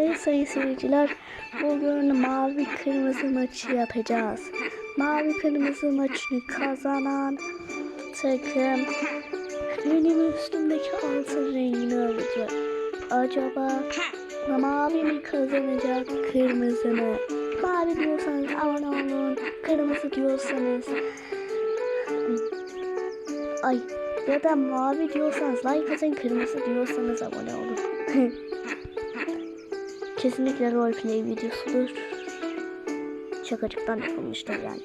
Evet sayın seyirciler bugün mavi kırmızı maçı yapacağız. Mavi kırmızı maçını kazanan takım benim üstümdeki altın rengini alacak. Acaba mavi mi kazanacak kırmızı mı? Mavi diyorsanız abone olun. Kırmızı diyorsanız ay ya da mavi diyorsanız like atın kırmızı diyorsanız abone olun. Kesinlikle roleplay videosudur. Şakacıktan yapılmıştır yani.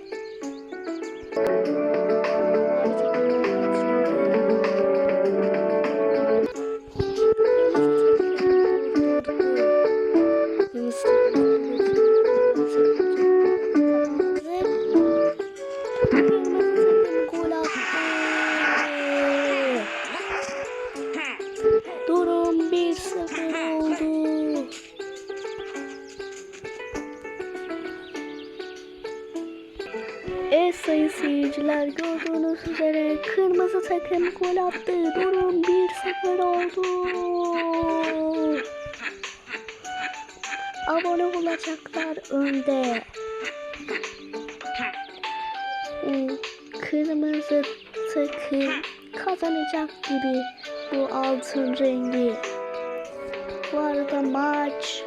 Kırmızı takım gol attı. Durum 1-0 oldu. Abone olacaklar önde. Kırmızı takım kazanacak gibi bu altın rengi. Bu arada maç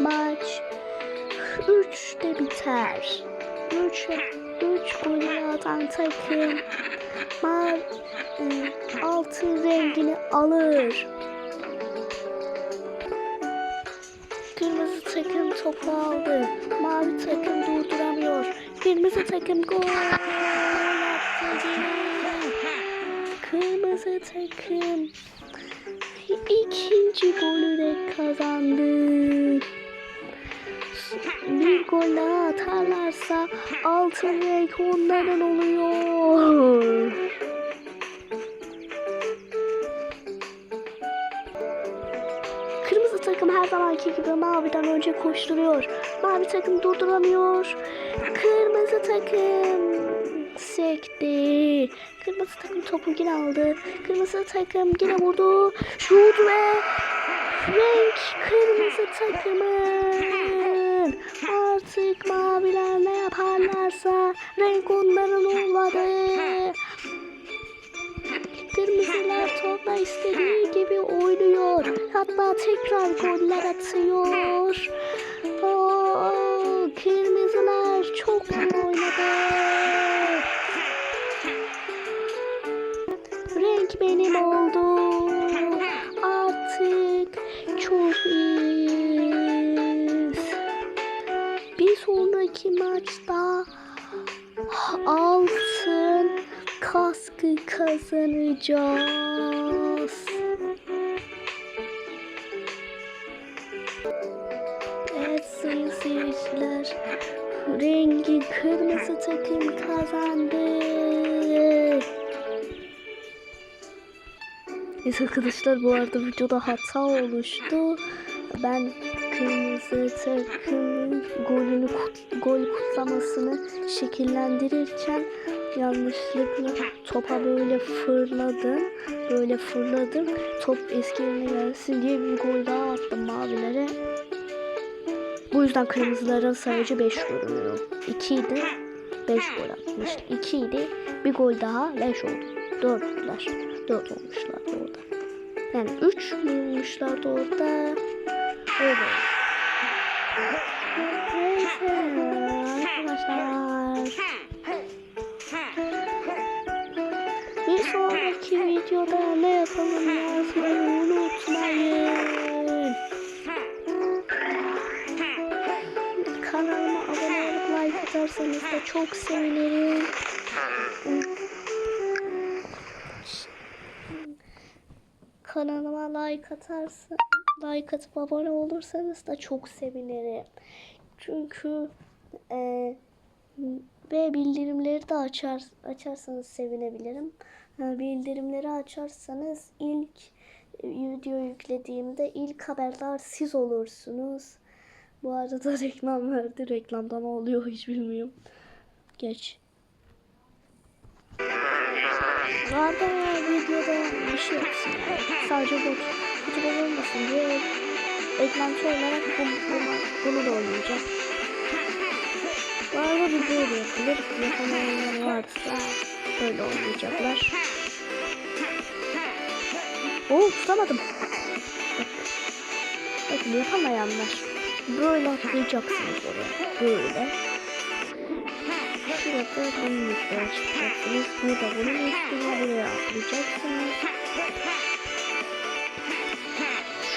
maç 3'te biter. 3 3 gol atan takım mavi altın rengini alır. Kırmızı takım topu aldı. Mavi takım durduramıyor. Kırmızı takım gol attı. Kırmızı takım ikinci golü de kazandı. Bir gol daha atarlarsa altın renk onların oluyor. Kırmızı takım her zamanki gibi maviden önce koşturuyor. Mavi takım durduramıyor. Kırmızı takım sekti. Kırmızı takım topu yine aldı. Kırmızı takım yine vurdu. Şut ve renk kırmızı takımın. Artık maviler ne yaparlarsa renk onların olmadı. Kırmızılar topla istediği gibi oynuyor. Hatta tekrar goller atıyor. Oo, kırmızılar çok iyi oynadı. Renk benim oldu. Maçta altın kaskı kazanacağız. Evet sayın seyirciler. Rengi kırmızı takım kazandı. Evet arkadaşlar bu arada videoda hata oluştu. Ben kırmızı takımın golünü kut- gol kutlamasını şekillendirirken yanlışlıkla topa böyle fırladım. Böyle fırladım. Top eski yerine gelsin diye bir gol daha attım mavilere. Bu yüzden kırmızılara sadece 5 görünüyor. 2 idi 5 gol atmış. 2 idi bir gol daha 5 oldu. 4'ler. 4 olmuşlar orada. Yani 3 mü olmuşlardı orada? Neyse arkadaşlar. Bir sonraki videoda ne yapalım yazmayı unutmayın. Kanalıma abone olup like atarsanız da çok sevinirim. Kanalıma like atarsa like atıp abone olursanız da çok sevinirim. Çünkü e, ve bildirimleri de açar açarsanız sevinebilirim. Ha, bildirimleri açarsanız ilk video yüklediğimde ilk haberdar siz olursunuz. Bu arada reklam verdi. Reklamda ne oluyor hiç bilmiyorum. Geç. Arada videoda bir şey yapsın. Sadece bu kutup olmasın diye eklenti olarak bu, bunu, bunu da oynayacağım. Bu arada bir böyle yapılır. Yapamayanlar varsa böyle oynayacaklar. Oo tutamadım. Bak. Bakın yapamayanlar. Böyle atlayacaksınız oraya. Böyle. Şurada bunun üstüne çıkacaksınız. Burada bunun üstüne buraya atlayacaksınız.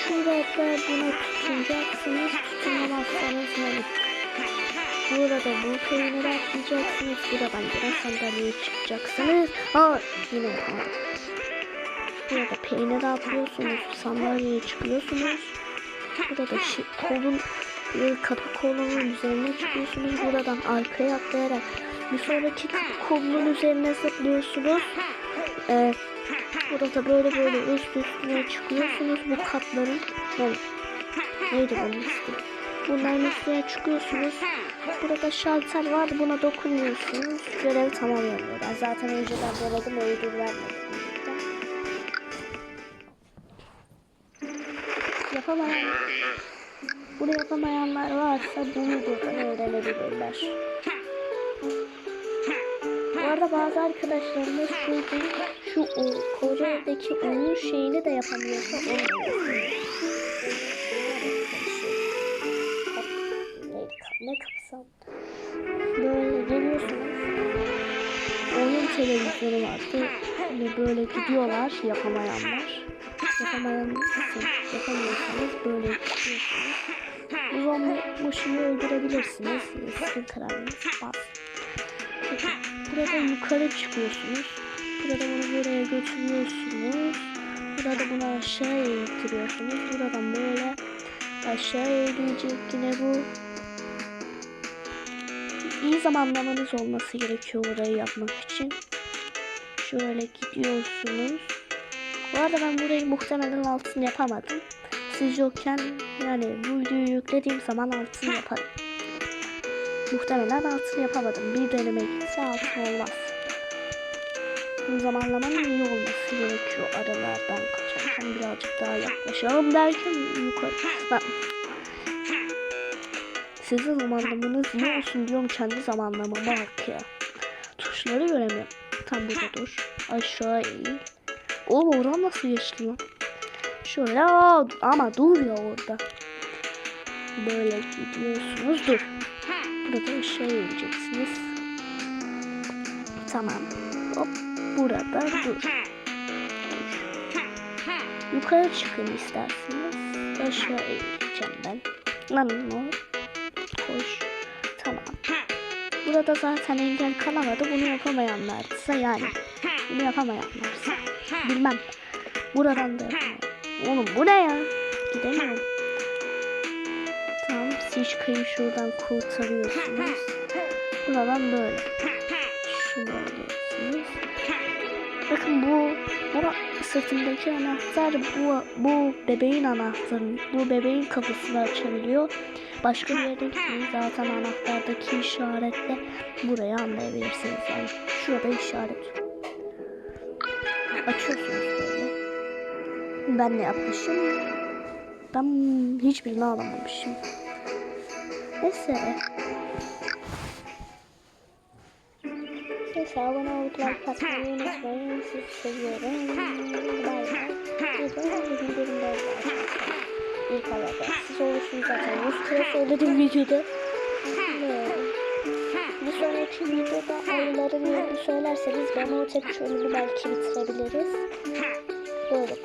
Şurada buna tutunacaksınız. Tutunamazsanız ne olur? Burada bu peyniri atlayacaksınız. Buradan gelen sandalyeye çıkacaksınız. Aa yine yapamadım. Burada peynir atlıyorsunuz. Sandalyeye çıkıyorsunuz. Burada şey, kolun bir kapı kolunun üzerine çıkıyorsunuz. Buradan arkaya atlayarak bir sonraki kapı kolunun üzerine zıplıyorsunuz. Ee, burada böyle böyle üst üstüne çıkıyorsunuz bu katların. Yani, neydi bunun ismi? Bunların üstüne çıkıyorsunuz. Burada şalter var. Buna dokunuyorsunuz. Görev tamamlanıyor. Ben zaten önceden denedim. Ödül vermedim. Yapamayan, bunu yapamayanlar varsa bunu buradan öğrenebilirler. Bu arada bazı arkadaşlarımız şu, şu o, koca evdeki oyun şeyini de yapamıyorsa onu. Ne, ne kapsam? Böyle geliyorsunuz. Oyun televizyonu vardı. Ve böyle gidiyorlar yapamayanlar. Yapamayanlar yapamıyorsanız böyle gidiyorsunuz. Bu şeyi öldürebilirsiniz. Sizin kararınız bas. Burada yukarı çıkıyorsunuz. Burada bunu buraya götürüyorsunuz. Burada bunu aşağıya getiriyorsunuz. Buradan böyle aşağıya gidecek yine bu. İyi zamanlamanız olması gerekiyor orayı yapmak için. Şöyle gidiyorsunuz. Bu arada ben burayı muhtemelen altın yapamadım. Siz yokken yani bu videoyu yüklediğim zaman altın yaparım. Muhtemelen altın yapamadım. Bir deneme gitse altın olmaz. Bu zamanlamanın iyi olması gerekiyor aralardan kaçarken birazcık daha yaklaşalım derken yukarı. Bak. Sizin zamanlamanız iyi olsun diyorum kendi zamanlamama bak. Tuşları göremiyorum. Tam burada dur. Aşağı eğil. Oğlum oradan nasıl geçti lan? Şöyle ama dur ya orada. Böyle gidiyorsunuz. Dur. Burada aşağı ineceksiniz. Tamam. Hop. Burada dur. Yukarı çıkın isterseniz. Aşağı eğileceğim ben. Lan ne? Koş. Burada zaten engel kalamadı. Bunu yapamayanlarsa yani. Bunu yapamayanlarsa. Bilmem. Buradan da yapamam. Oğlum bu ne ya? Gidemiyorum. Tamam siz çıkayım şuradan kurtarıyorsunuz. Buradan böyle. Şunu alıyorsunuz. Bakın bu bu sırtımdaki anahtar bu bu bebeğin anahtarı. Bu bebeğin kapısını açabiliyor. Başka bir yere gitmeyin. Zaten anahtardaki işaretle burayı anlayabilirsiniz. Yani şurada işaret. Açıyorsunuz böyle. Ben ne yapmışım? Ben hiçbirini alamamışım. Neyse. Neyse abone olup like atmayı unutmayın. Sizi seviyorum. Bay bay. Bugün bugün böyle İlk alarak. Siz olursunuz zaten. 100 kere söyledim videoda. Bir sonraki videoda ayıların yerini söylerseniz ben o tek bölümü belki bitirebiliriz. Böyle